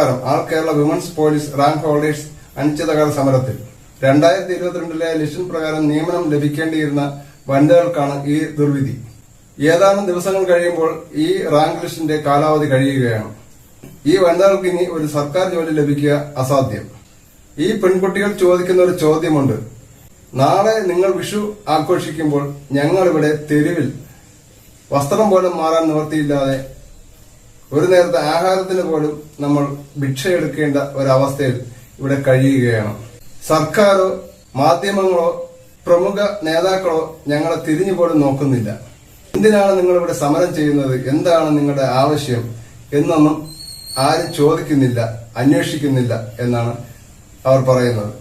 പ്രകാരം all Kerala women's police rank holders അനിശ്ചിതകാല സമരത്തിൽ. രണ്ടായിരത്തി ഇരുപത്തിരണ്ടിലെ ലിസ്റ്റിൻ പ്രകാരം നിയമനം ലഭിക്കേണ്ടിയിരുന്ന വനിതകൾക്കാണ് ഈ ദുർവിധി. ഏതാനും ദിവസങ്ങൾ കഴിയുമ്പോൾ ഈ റാങ്ക് ലിസ്റ്റിന്റെ കാലാവധി കഴിയുകയാണ്. ഈ വനിതകൾക്ക് ഇനി ഒരു സർക്കാർ ജോലി ലഭിക്കുക അസാധ്യം. ഈ പെൺകുട്ടികൾ ചോദിക്കുന്ന ഒരു ചോദ്യമുണ്ട്. നാളെ നിങ്ങൾ വിഷു ആഘോഷിക്കുമ്പോൾ ഞങ്ങൾ ഇവിടെ തെരുവിൽ വസ്ത്രം പോലും മാറാൻ നിവർത്തിയില്ലാതെ ഒരു നേരത്തെ ആഹാരത്തിന് പോലും നമ്മൾ ഭിക്ഷയെടുക്കേണ്ട ഒരവസ്ഥയിൽ ഇവിടെ കഴിയുകയാണ്. സർക്കാരോ മാധ്യമങ്ങളോ പ്രമുഖ നേതാക്കളോ ഞങ്ങളെ തിരിഞ്ഞു പോലും നോക്കുന്നില്ല. എന്തിനാണ് നിങ്ങൾ ഇവിടെ സമരം ചെയ്യുന്നത്? എന്താണ് നിങ്ങളുടെ ആവശ്യം? എന്നൊന്നും ആരും ചോദിക്കുന്നില്ല അന്വേഷിക്കുന്നില്ല എന്നാണ് അവർ പറയുന്നത്.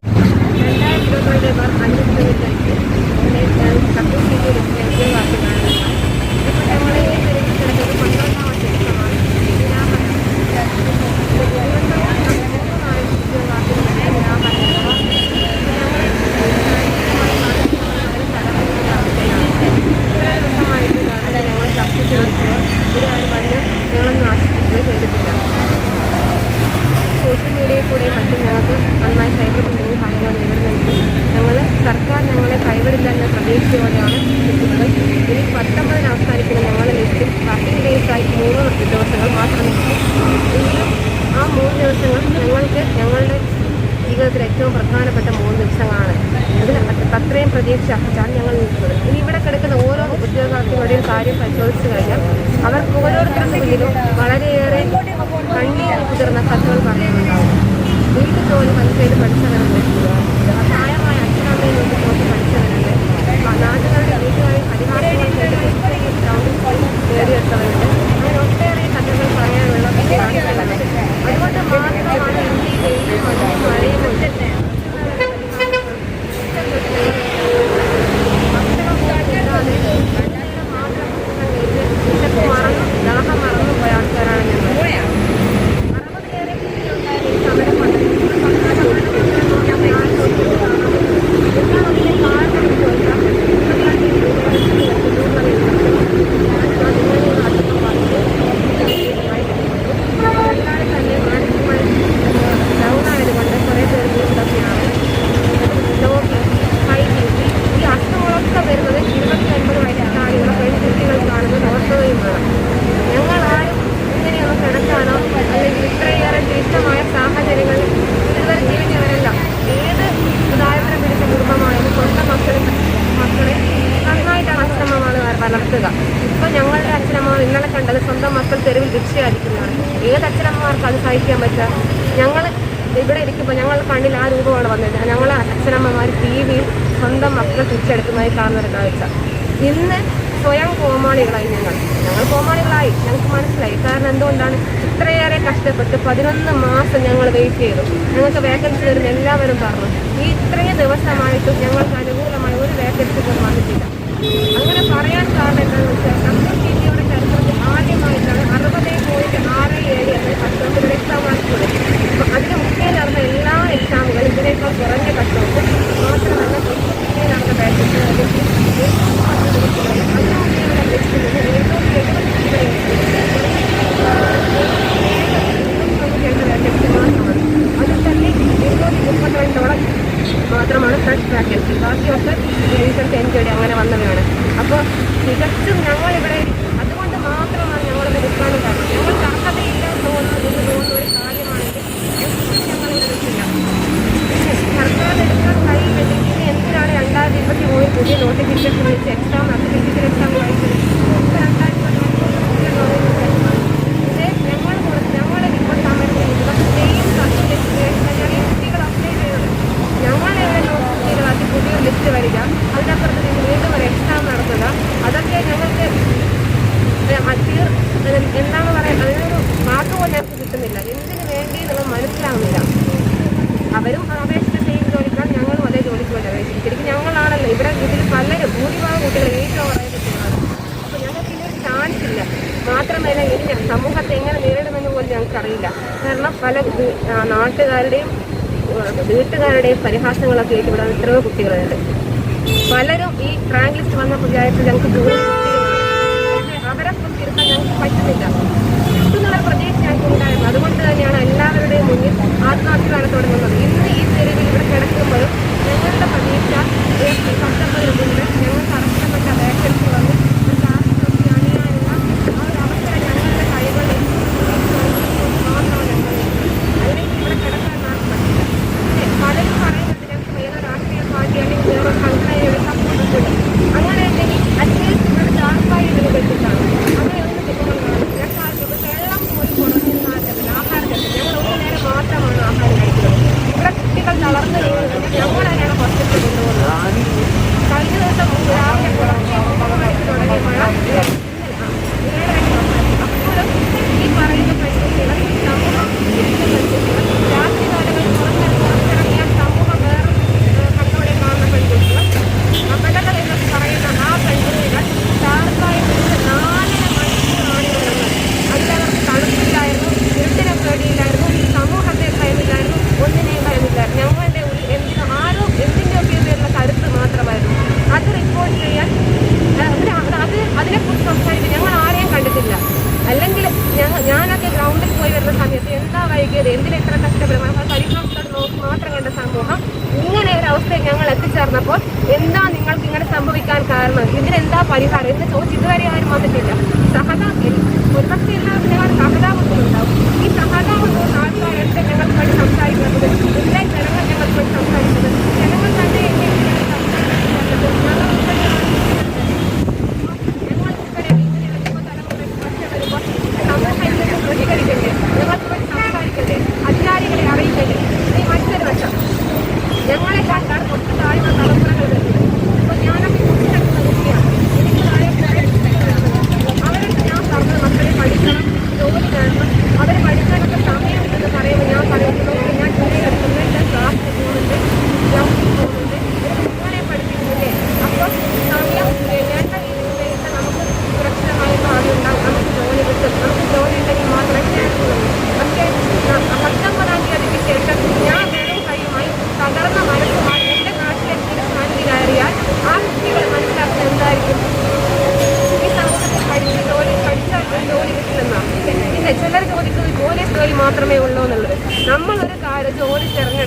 പ്രതീക്ഷയോടെയാണ് നിൽക്കുന്നത് ഇനി പത്തൊമ്പതിന് അവസാനിക്കുന്ന ഞങ്ങളുടെ ലിസ്റ്റിൽ വർക്കിംഗ് ഡേയ്സായി മൂന്ന് ദിവസങ്ങൾ മാത്രം എങ്കിലും ആ മൂന്ന് ദിവസങ്ങൾ ഞങ്ങൾക്ക് ഞങ്ങളുടെ ജീവിതത്തിൽ ഏറ്റവും പ്രധാനപ്പെട്ട മൂന്ന് ദിവസങ്ങളാണ് അതിൽ അത്രയും പ്രതീക്ഷ അർപ്പിച്ചാണ് ഞങ്ങൾ നിൽക്കുന്നത് ഇനി ഇവിടെ കിടക്കുന്ന ഓരോ ഉദ്യോഗാർത്ഥികളുടെയും കാര്യം പരിശോധിച്ചു കഴിഞ്ഞാൽ അവർക്ക് ഓരോരുത്തരുടെ മുന്നിലും വളരെയേറെ കണ്ണീർ കുതിർന്ന കഥകൾ പറയാനുണ്ടാവും വീട്ടു ജോലി മനസ്സിൽ പഠിച്ചവരുണ്ട് പ്രായമായ അച്ഛനമ്മയെ നോക്കി നാട്ടുകാരുടെ വീട്ടുകാരെ പരിഹാരങ്ങൾ ഞങ്ങളുടെ അച്ഛനമ്മ ഇന്നലെ കണ്ടത് സ്വന്തം മക്കൾ തെരുവിൽ ഭിക്ഷയായിരിക്കുന്നതാണ്. ഏത് അച്ഛനമ്മമാർക്ക് അത് സഹിക്കാൻ പറ്റുക ഞങ്ങൾ ഇവിടെ ഇരിക്കുമ്പോൾ ഞങ്ങളുടെ കണ്ണിൽ ആ രൂപമാണ് വന്നത്. ഞങ്ങളെ അച്ഛനമ്മമാർ ടി വിയിൽ സ്വന്തം മക്കളെ തിരിച്ചെടുക്കുന്നതായി കാണുന്ന ഒരു കാഴ്ച ഇന്ന് സ്വയം കോമാളികളായി ഞങ്ങൾ. ഞങ്ങൾ കോമാളികളായി. ഞങ്ങൾക്ക് മനസ്സിലായി. കാരണം എന്തുകൊണ്ടാണ് ഇത്രയേറെ കഷ്ടപ്പെട്ട് പതിനൊന്ന് മാസം ഞങ്ങൾ വെയിറ്റ് ചെയ്തു. ഞങ്ങൾക്ക് വേക്കൻസി വരുന്ന എല്ലാവരും പറഞ്ഞു. ഈ ഇത്രയും ദിവസമായിട്ടും ഞങ്ങൾക്ക് അനുകൂലമായ ഒരു വേക്കൻസി വന്നിട്ടില്ല. അങ്ങനെ പറയാൻ കാരണം എന്താണെന്ന് വെച്ചാൽ നമ്മുടെ ഇന്ത്യയുടെ ചരിത്രത്തിൽ ആദ്യമായിട്ടാണ് അറുപത് പോയിന്റ് ആറ് ഏഴ് എന്ന കസ്റ്റമറുടെ എക്സാം മാറ്റുന്നത് അപ്പം അതിന് മുഖ്യ നടന്ന എല്ലാ എക്സാമുകളും ഇതിനേക്കാൾ കുറഞ്ഞ കഷ്ടവും മാത്രമല്ല ഇന്ത്യയിൽ നടന്ന വേക്കൻസി അതിൽ തന്നെ ഇരുന്നൂറ്റി മുപ്പത്തിരണ്ടോളം മാത്രമാണ് ഫ്രഷ് വാക്കൻസി ബാക്കിയൊക്കെ റീസെന്റ് എൻജോയ് അങ്ങനെ വന്നവയാണ് അപ്പോൾ തികച്ചും ഞങ്ങളിവിടെ അതുകൊണ്ട് മാത്രമാണ് ഞങ്ങളത് എടുക്കാനും കാരണം ഞങ്ങൾ അർഹതയില്ല എന്ന് തോന്നുന്ന എന്ന് തോന്നുന്ന ഒരു കാര്യമാണെങ്കിൽ ഞങ്ങളിവിടെ നിൽക്കില്ല പിന്നെ സർക്കാർ എടുക്കാൻ കഴിയില്ലെങ്കിൽ ഇനി എന്തിനാണ് രണ്ടായിരത്തി ഇരുപത്തി മൂന്നിൽ പുതിയ നോട്ടിഫിക്കേഷൻ വിളിച്ച് എക്സാം നടത്തി ഫിസിക്കൽ എക്സാം വായിച്ചത് ഇപ്പൊ രണ്ടായിരത്തി ഇത് ഞങ്ങൾ കൊടുത്ത ഞങ്ങൾ ഇപ്പോൾ സമരത്തിൽ ഇരുപത്തേഴ് സർട്ടിഫിക്കറ്റ് കുട്ടികൾ അപ്ലൈ ചെയ്തത് ഞങ്ങളെ കുട്ടികളാക്കി പുതിയ ലിസ്റ്റ് വരിക അതിനപ്പുറത്ത് നിങ്ങൾ വീണ്ടും ഒരു എക്സാം നടത്തുക അതൊക്കെ ഞങ്ങൾക്ക് തീർ എന്താണ് പറയുക അതിനൊരു വാക്ക് പോലും ഞങ്ങൾക്ക് കിട്ടുന്നില്ല. എന്തിനു വേണ്ടി എന്നുള്ളത് മനസ്സിലാവുന്നില്ല. അവരും അപേക്ഷിച്ച് സെയിം ജോലിക്കാർ ഞങ്ങളും അതേ ജോലിക്ക് വേണ്ടി അപേക്ഷിക്കും ശരിക്കും ഞങ്ങളാണല്ലോ ഇവിടെ ഇതിൽ പലരും ഭൂരിഭാഗം കുട്ടികൾ ഏറ്റവും കുറേ കുട്ടികളാണ് അപ്പോൾ ഞങ്ങൾക്ക് ഇനി ഒരു ചാൻസ് ഇല്ല. മാത്രമല്ല ഇനി സമൂഹത്തെ എങ്ങനെ നേരിടുമെന്ന് പോലും ഞങ്ങൾക്കറിയില്ല കാരണം പല നാട്ടുകാരുടെയും വീട്ടുകാരുടെയും പരിഹാസങ്ങളൊക്കെ ഏറ്റുവിടാൻ എത്രയോ കുട്ടികളുണ്ട്. പലരും ഈ റാങ്ക് ലിസ്റ്റ് വന്നപ്പോൾ വിചാരിച്ചു ഞങ്ങൾക്ക് പക്ഷേ അവരെ തിരുത്താൻ ഞങ്ങൾക്ക് പറ്റുന്നില്ല.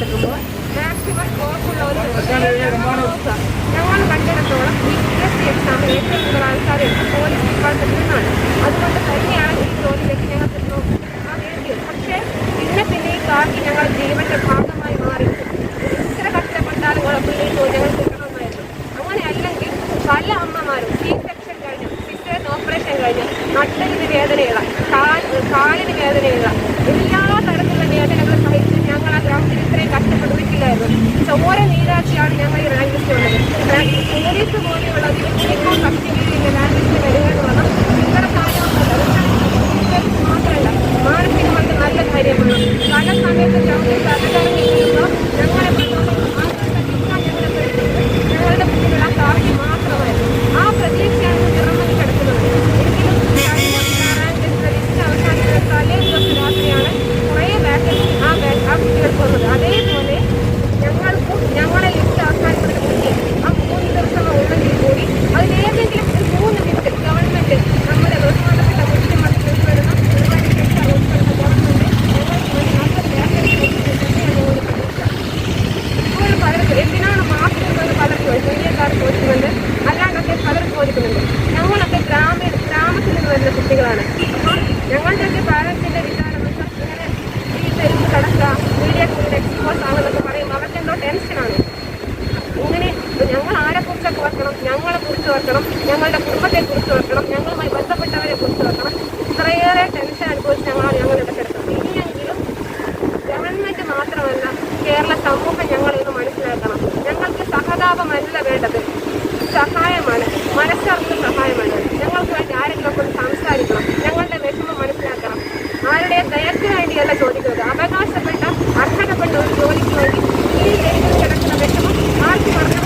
പങ്കെടുക്കുമ്പോൾ മാക്സിമം സ്കോപ്പുള്ളവർ ഞങ്ങൾ കണ്ടിടത്തോളം ബി പി എസ് സി എക്സാമിൽ ഏറ്റവും കൂടുതൽ ആൾക്കാർ പോലീസ് ഡിപ്പാർട്ട്മെന്റിൽ അതുകൊണ്ട് തന്നെയാണ് ഈ ജോലിയിലേക്ക് ഞങ്ങൾ പക്ഷേ ഇന്ന് പിന്നെ ഈ ഞങ്ങൾ ജീവന്റെ ഭാഗമായി മാറി. ഇത്ര കഷ്ടപ്പെട്ടാലും കുഴപ്പമില്ലെങ്കിൽ ചോദ്യങ്ങൾ കിട്ടണമെന്നായിരുന്നു. അങ്ങനെ അല്ലെങ്കിൽ പല അമ്മമാരും സി സെക്ഷൻ കഴിഞ്ഞ് സിസ്റ്റേഴ്സ് ഓപ്പറേഷൻ കഴിഞ്ഞ് നട്ടലിന് വേദനയുള്ള കാൽ കാലിന് വേദനയുള്ള എല്ലാ തരത്തിലുള്ള വേദനകൾ സഹിച്ച് ഞങ്ങൾ ആ ഗ്രൗണ്ടിൽ കഷ്ടപ്പെട്ടിരിക്കില്ലായിരുന്നു ചോര നീരാഴ്ചയാണ് ഞങ്ങൾ ഈ റാങ്ക് ലിസ്റ്റ് ഉള്ളത്. ഇംഗ്ലീഷ് പോലെയുള്ള ഏറ്റവും കഷ്ടപ്പെട്ടിരിക്കുന്ന റാങ്ക് ലിസ്റ്റ് വരിക പറഞ്ഞാൽ മാത്രമല്ല. നല്ല കാര്യമാണ്. പല സമയത്ത് ചവിട്ടി ഓർക്കണം ഞങ്ങളെ കുറിച്ച് ഓർക്കണം ഞങ്ങളുടെ കുടുംബത്തെ കുറിച്ച് ഓർക്കണം ഞങ്ങളുമായി ബന്ധപ്പെട്ടവരെ കുറിച്ച് ഓർക്കണം ഇത്രയേറെ ടെൻഷൻ അനുഭവിച്ച് ഞങ്ങളാണ് ഞങ്ങളുടെ കിടക്കുന്നത് ഇനിയെങ്കിലും ഗവൺമെന്റ് മാത്രമല്ല കേരള സമൂഹം ഞങ്ങൾ ഇന്ന് മനസ്സിലാക്കണം. ഞങ്ങൾക്ക് സഹതാപമല്ല വേണ്ടത്. സഹായമാണ്. മനസ്സറിഞ്ഞ സഹായമാണ്. ഞങ്ങൾക്ക് വേണ്ടി ആരെങ്കിലും കൊണ്ട് സംസാരിക്കണം. ഞങ്ങളുടെ വിഷമം മനസ്സിലാക്കണം. ആരുടെ ദയത്തിന് വേണ്ടിയല്ല ചോദിക്കുന്നത്. അവകാശപ്പെട്ട അർഹതപ്പെട്ട ഒരു ജോലിക്ക് വേണ്ടി ഈ ജയിലിൽ കിടക്കുന്ന വിഷമം ആർക്കും പറഞ്ഞു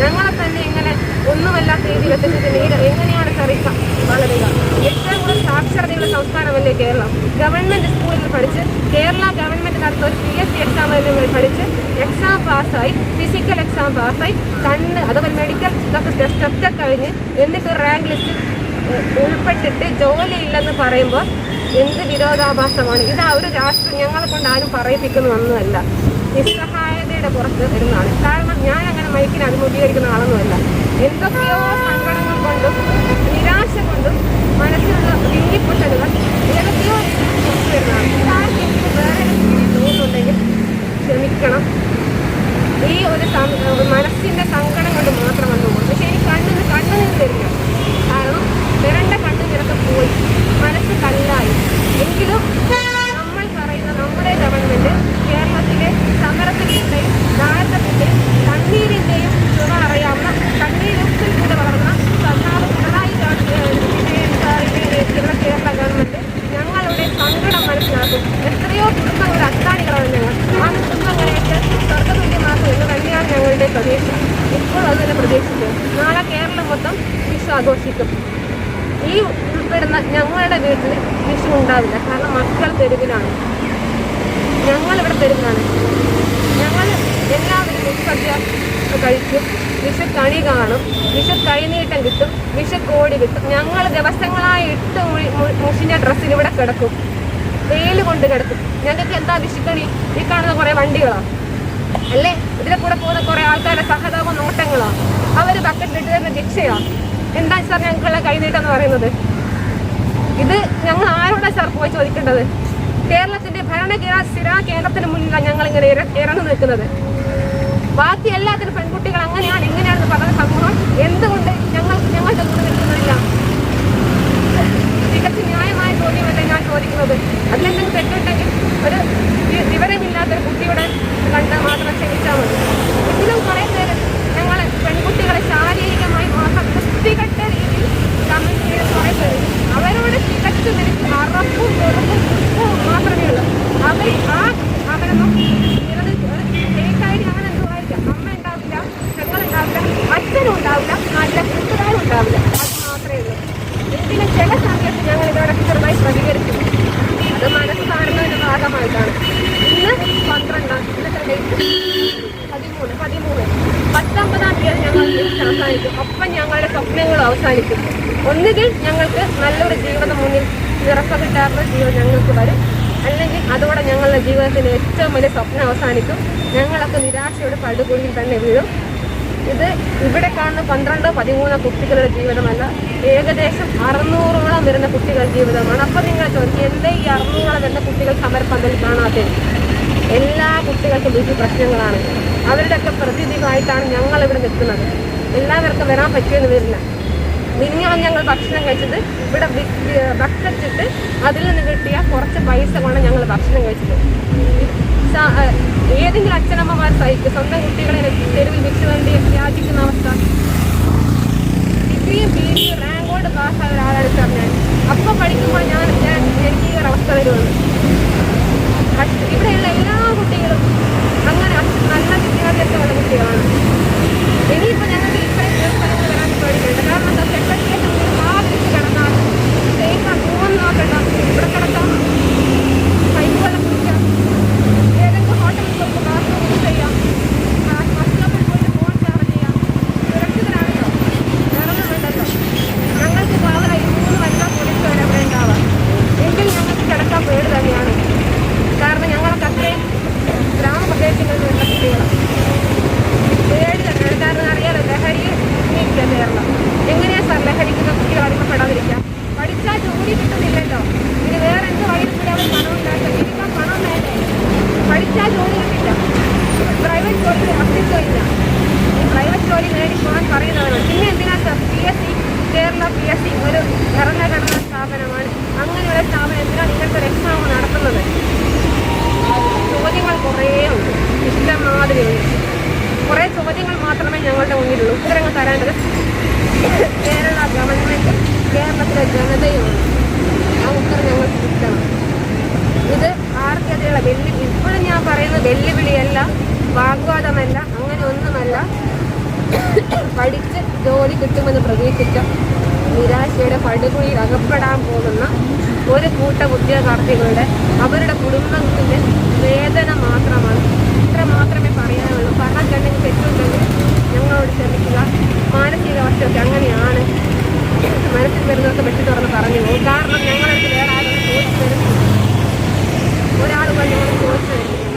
ഞങ്ങളെ തന്നെ ഇങ്ങനെ ഒന്നുമല്ലാത്ത രീതിയിൽ എത്തിച്ചതിന് എങ്ങനെയാണ് സാർ ഈ ക- വളരുക? ഏറ്റവും കൂടുതൽ സാക്ഷരതയുള്ള സംസ്ഥാനമല്ലേ കേരളം? ഗവൺമെന്റ് സ്കൂളിൽ പഠിച്ച് കേരള ഗവൺമെന്റ് നടത്തുന്ന ഒരു പി എസ് സി എക്സാമിൽ പഠിച്ച് എക്സാം പാസ്സായി ഫിസിക്കൽ എക്സാം പാസ്സായി കണ്ണ് അതുപോലെ മെഡിക്കൽ ടെസ്റ്റൊക്കെ കഴിഞ്ഞ് എന്നിട്ട് റാങ്ക് ലിസ്റ്റിൽ ഉൾപ്പെട്ടിട്ട് ജോലിയില്ലെന്ന് പറയുമ്പോൾ എന്ത് വിരോധാഭാസമാണ്? ഇത് ആ ഒരു രാഷ്ട്രം ഞങ്ങളെ കൊണ്ട് ആരും പറയിപ്പിക്കുന്ന ഒന്നുമല്ല. നിസ്സഹായതയുടെ പുറത്ത് വരുന്നതാണ്. കാരണം ഞാൻ മൈക്കിനെ അഭിമുഖീകരിക്കുന്ന ആളൊന്നുമല്ല. എന്തൊക്കെയോ സങ്കടങ്ങൾ കൊണ്ടും നിരാശ കൊണ്ടും മനസ്സിലുള്ള വിങ്ങിപ്പൊട്ടലുകൾ ഏതൊക്കെയോ വരുന്നതാണ്. വേറെ തോന്നുന്നുണ്ടെങ്കിൽ ക്ഷമിക്കണം. ഈ ഒരു മനസ്സിന്റെ സങ്കടം കൊണ്ട് മാത്രം വന്നു പോകും പക്ഷെ എനിക്ക് കണ്ണിന് കണ്ണുനീർ തരില്ല കാരണം വരണ്ട നിരക്ക് പോയി. മനസ്സ് കല്ലായി. എങ്കിലും നമ്മൾ പറയുന്ന നമ്മുടെ ഗവൺമെന്റ് കേരളത്തിലെ സമരത്തിന്റെയും ദാരിദ്ര്യത്തിന്റെയും കണ്ണീരിന്റെയും ചുവ അറിയാവുന്ന കണ്ണീരത്തിൽ വിഷു കൈനീട്ടം കിട്ടും വിഷക്കോടി കോടി കിട്ടും. ഞങ്ങൾ ദിവസങ്ങളായി ഇട്ട് മുഷിന്റെ ഡ്രസ്സിൽ ഇവിടെ കിടക്കും. വെയിൽ കൊണ്ട് കിടക്കും. ഞങ്ങൾക്ക് എന്താ വിഷുക്കണി ഈ കാണുന്ന കുറേ വണ്ടികളാണ് അല്ലേ? ഇതിലെ കൂടെ പോകുന്ന കുറെ ആൾക്കാരുടെ സഹതാപ നോട്ടങ്ങളാണ് അവർ ബക്കറ്റിലിട്ട് തരുന്ന ഭിക്ഷയാണ് എന്താ സാർ ഞങ്ങൾക്കുള്ള കൈനീട്ടം പറയുന്നത്? ഇത് ഞങ്ങൾ ആരോടാ സാർ പോയി ചോദിക്കേണ്ടത്? കേരളത്തിന്റെ ഭരണഘടനാ സ്ഥിര കേന്ദ്രത്തിന് മുന്നിലാണ് ഞങ്ങൾ ഇങ്ങനെ ഇറങ്ങി നിൽക്കുന്നത്. ബാക്കി എല്ലാത്തിനും പെൺകുട്ടികൾ അങ്ങനെയാണ് ഇങ്ങനെയാണെന്ന് പറഞ്ഞ സമൂഹം എന്തുകൊണ്ട് ഞങ്ങൾ ഞങ്ങളുടെ കൂടെ നിൽക്കുന്നില്ല തികച്ചും ന്യായമായ ചോദ്യമല്ലേ ഞാൻ ചോദിക്കുന്നത് അതിലെന്തെങ്കിലും തെറ്റുണ്ടെങ്കിൽ ഒരു വി- വിവരമില്ലാത്തൊരു കുട്ടിയുടെ കണ്ട് മാത്രം ക്ഷമിച്ചാൽ മതി ഇതിലും കുറേ പേര് ഞങ്ങളെ പെൺകുട്ടികളെ ശാരീരികമായി മാത്രം വൃത്തികെട്ട രീതിയിൽ കമന്റ് ചെയ്യുന്ന കുറേ പേര് അവരോട് തികച്ചും എനിക്ക് അറപ്പും വെറുപ്പും ദുഃഖവും മാത്രമേ ഉള്ളൂ അവർ ആ അവരൊന്നും നിലനിൽക്കുക ഫേക്കായിട്ട് അങ്ങനെ എന്തോ ആയിരിക്കാം അമ്മ ഉണ്ടാവില്ല ഞങ്ങളുണ്ടാവില്ല അച്ഛനും ഉണ്ടാവില്ല നല്ല കൂട്ടുകാരും ഉണ്ടാവില്ല അത് മാത്രമേ ഉള്ളൂ എങ്കിലും ചില സമയത്ത് ഞങ്ങൾ ഇതോടൊക്കെ ചെറുതായി പ്രതികരിക്കും അത് മനസ്സ് കാണുന്നതിന്റെ ഭാഗമായിട്ടാണ് ഇന്ന് പന്ത്രണ്ടാം ഇന്നത്തെ ഡേറ്റ് പതിമൂന്ന് പതിമൂന്ന് പത്തൊമ്പതാം തീയതി ഞങ്ങൾ ലിസ്റ്റ് അവസാനിക്കും ഒപ്പം ഞങ്ങളുടെ അവസാനിക്കും ഒന്നുകിൽ ഞങ്ങൾക്ക് നല്ലൊരു ജീവിതം മുന്നിൽ ഉറപ്പ് കിട്ടാറുള്ള ജീവിതം ഞങ്ങൾക്ക് വരും. അല്ലെങ്കിൽ അതോടെ ഞങ്ങളുടെ ജീവിതത്തിന് ഏറ്റവും വലിയ സ്വപ്നം അവസാനിക്കും. ഞങ്ങളൊക്കെ നിരാശയുടെ പടുകുഴിയിൽ തന്നെ വീഴും. ഇത് ഇവിടെ കാണുന്ന പന്ത്രണ്ടോ പതിമൂന്നോ കുട്ടികളുടെ ജീവിതമല്ല. ഏകദേശം അറുന്നൂറോളം വരുന്ന കുട്ടികളുടെ ജീവിതമാണ്. അപ്പൊ നിങ്ങൾ ചോദിക്കും എന്തേ ഈ അറുന്നൂറോളം വരുന്ന കുട്ടികൾ സമരപ്പന്തൽ കാണാതെ എല്ലാ കുട്ടികൾക്കും വീട്ടിൽ പ്രശ്നങ്ങളാണ്. അവരുടെയൊക്കെ പ്രതിനിധികളായിട്ടാണ് ഞങ്ങൾ ഇവിടെ നിൽക്കുന്നത്. എല്ലാവർക്കും വരാൻ പറ്റിയെന്ന് വരില്ല. മിനിഞ്ഞാൽ ഞങ്ങൾ ഭക്ഷണം കഴിച്ചത് ഇവിടെ വി- അതിൽ നിന്ന് കിട്ടിയ കുറച്ച് പൈസ കൊണ്ട് ഞങ്ങൾ ഭക്ഷണം കഴിച്ചത് ഏതെങ്കിലും അച്ഛനമ്മമാർ സഹിക്കും സ്വന്തം കുട്ടികളെ തെരുവിൽ വിളിച്ചു വേണ്ടി യാചിക്കുന്ന അവസ്ഥ. ഡിഗ്രിയും പി ജിയും റാങ്കോട് പാസ്സായ ഒരാളാണ് സാർ അപ്പം പഠിക്കുമ്പോൾ ഞാൻ ഞാൻ എനിക്ക് ഈ ഒരു അവസ്ഥ വരുമെന്ന് അച്ഛ- ഇവിടെയുള്ള എല്ലാ കുട്ടികളും അങ്ങനെ അച്ഛ- നല്ല വിദ്യാഭ്യാസമുള്ള കുട്ടികളാണ് ഇനിയിപ്പോൾ ഞങ്ങൾക്ക് ഇത്രയും ദിവസങ്ങൾ വരാൻ പേടിക്കേണ്ട കാരണം എന്താ സെക്രട്ടേറിയറ്റ് വാതിലിച്ച് കിടന്നാൽ സേഫ് മൂന്ന് നോക്കണ്ട ഇവിടെ കിടക്കാം കൈവെള്ളം കുടിക്കാം ഏതെങ്കിലും ഹോട്ടലിൽ പോയിട്ട് ബാത്റൂം യൂസ് ചെയ്യാം ആ ബസ് സ്റ്റോപ്പിൽ പോയിട്ട് ഫോൺ ചാർജ് ചെയ്യാം സുരക്ഷിതരാണല്ലോ വേറൊന്നും വേണ്ടല്ലോ ഞങ്ങൾക്ക് കാവലായി മൂന്ന് വനിതാ പോലീസ് വരെ ഇവിടെ ഉണ്ടാവാം എങ്കിൽ ഞങ്ങൾക്ക് കിടക്കാൻ പേടി തന്നെയാണ് കാരണം ഞങ്ങളൊക്കെ അത്രയും ഗ്രാമപ്രദേശങ്ങളിൽ നിന്നുള്ള കുട്ടികളാണ് ചോദ്യങ്ങൾ മാത്രമേ ഞങ്ങളുടെ മുന്നിലുള്ളൂ. ഉത്തരങ്ങൾ തരേണ്ടത് കേരള ഗവൺമെന്റ് കേരളത്തിലെ ജനതയുമാണ് ആ ഉത്തരം ഞങ്ങൾ കിട്ടണം ഇത് ആർക്കെതിരെയുള്ള വെല്ലു ഇപ്പോഴും ഞാൻ പറയുന്നത് വെല്ലുവിളിയല്ല വാഗ്വാദമല്ല അങ്ങനെ ഒന്നുമല്ല. പഠിച്ച് ജോലി കിട്ടുമെന്ന് പ്രതീക്ഷിച്ച നിരാശയുടെ പടുകുഴിയിൽ അകപ്പെടാൻ പോകുന്ന ഒരു കൂട്ടം ഉദ്യോഗാർത്ഥികളുടെ അവരുടെ കുടുംബത്തിന്റെ വേദന മാത്രമേ പറയാനുള്ളൂ ഭരണഘടനയ്ക്ക് തെറ്റുണ്ടെങ്കിൽ ഞങ്ങളോട് ക്ഷമിക്കുക. മാനസിക അവസ്ഥയൊക്കെ അങ്ങനെയാണ്. മനസ്സിൽ വരുന്നതൊക്കെ വെട്ടി തുറന്ന് പറഞ്ഞു. പോകും കാരണം ഞങ്ങൾക്ക് വേറെ ആരും ചോദിച്ചു വരുന്നില്ല ഒരാളുമായി ഞങ്ങൾ ചോദിച്ചു തരുന്നില്ല